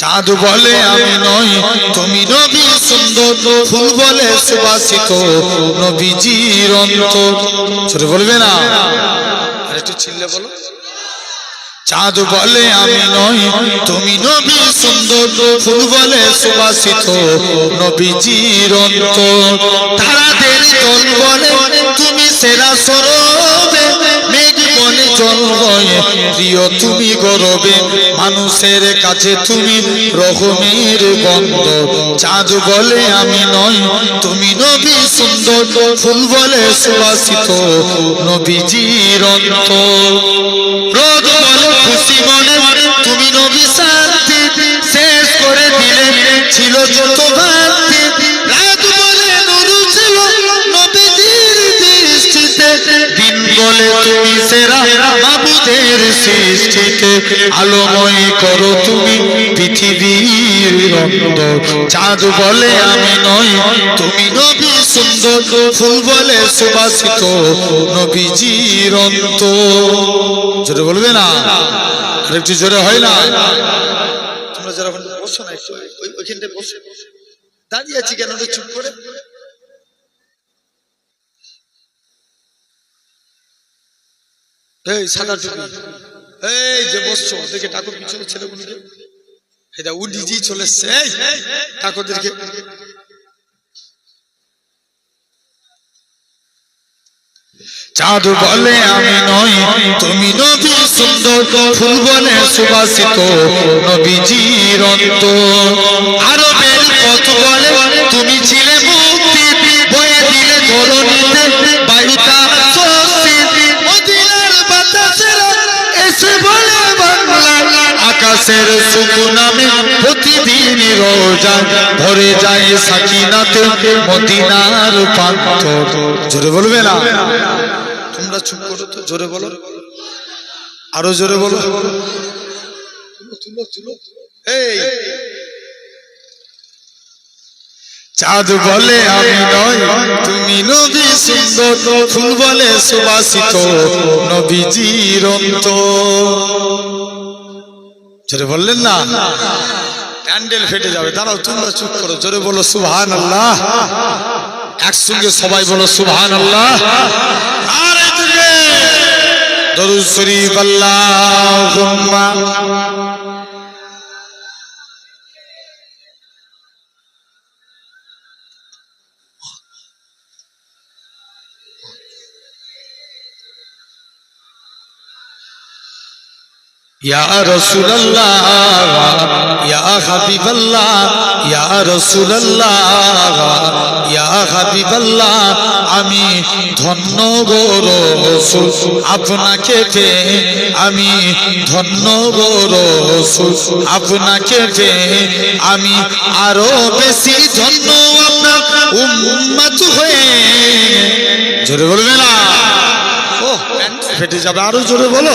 চাঁদ বলে আমি নই, তুমি নবী সুন্দর, ফুল বলে সুবাসিত নবীজির অন্তর ছোট বলবে না? একটু চিল্লে বলো। চাঁদ বলে আমি নই, তুমি নবী সুন্দর, ফুল বলে সুবাসিত নবীজির অন্তর তারাদের দল বলে, তুমি সেরা সরবে হয়ে প্রিয়, তুমি গরবে, মানুষের কাছে তুমি রকমের বন্ধ চাঁদ বলে আমি নই তুমি নবী সুন্দর, ফুল বলে সুবাসিত, নবীজির অন্তর রোদ খুশি মনে, তুমি নবী শান্তি শেষ করে দিলে, ছিল যত সৃষ্টিতে আলোময় করো তুমি পৃথিবীর রন্দ চাঁদ বলে আমি নই, তুমি নবী সুন্দর। ফুল বলে সুবাসিত নবীজির অন্ত। জোরে বলবে না? আর একটু জোরে হয় না? তোমরা যারা বসো না একটু, ওই- ওইখানটায় বসে। দাঁড়িয়ে আছি কেন চুপ করে? এই সাদা টুপি। এই যে বসছো, ওদেরকে ডাকো পিছনে ছেলেগুলোকে। এটা ও চলে বলে আমি নই, তুমি নবী সুন্দর ফুল বলে সুবাসিত, নবীজির অন্ত আকাশের সুখ নামে প্রতিদিন রোজা ভরে যায় সাকিনাতে মদিনার পান্তর জোরে বলবে না? তোমরা চুপ করো তো, জোরে বলো। আরও জোরে বলো। এই। চাঁদ বলে আমি নয়, তুমি নবী সুন্দর ফুল বলে সুবাসিত, নবীজির অন্তর। জোরে বললেন না? প্যান্ডেল ফেটে যাবে। দাঁড়াও, তোমরা চুপ করো। জোরে বলো সুবহান আল্লাহ একসঙ্গে সবাই বলো সুবহান আল্লাহ দরুদ শরীফ ইয়া রাসূলুল্লাহ, ইয়া হাবিবাল্লাহ, ইয়া রাসূলুল্লাহ, ইয়া হাবিবাল্লাহ, আমি ধন্য গো আপনাকে পেয়ে আমি ধন্য গো আপনাকে পেয়ে আমি আরও বেশি ধন্য আপনার হয়ে। জোরে বলবে না? ও ফেটে যাবে, আরও জোরে বলো।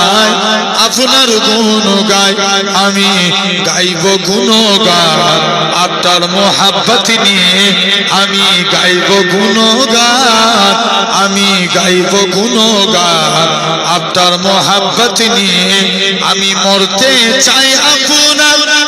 আপনার গুণ গাই আমি গাইব গুণ গান আপনার মোহাব্বত নিয়ে আমি গাইব গুণ গান আমি গাইব গুণ গান আপনার মোহাব্বত নিয়ে আমি মরতে চাই আপনার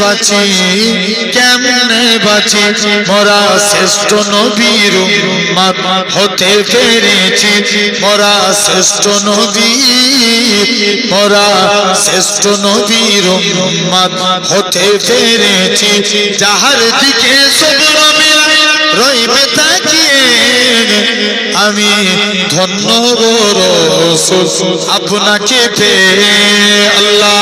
বাঁচি, কেমনে বাঁচি? মোরা শ্রেষ্ঠ নবীর উম্মত হতে পেরেছি। মোরা শ্রেষ্ঠ নবী মোরা শ্রেষ্ঠ নবীর উম্মত হতে পেরেছি। যাহার দিকে সব রইবে তাকিয়ে আমি ধন্য আপনাকে পে আল্লাহ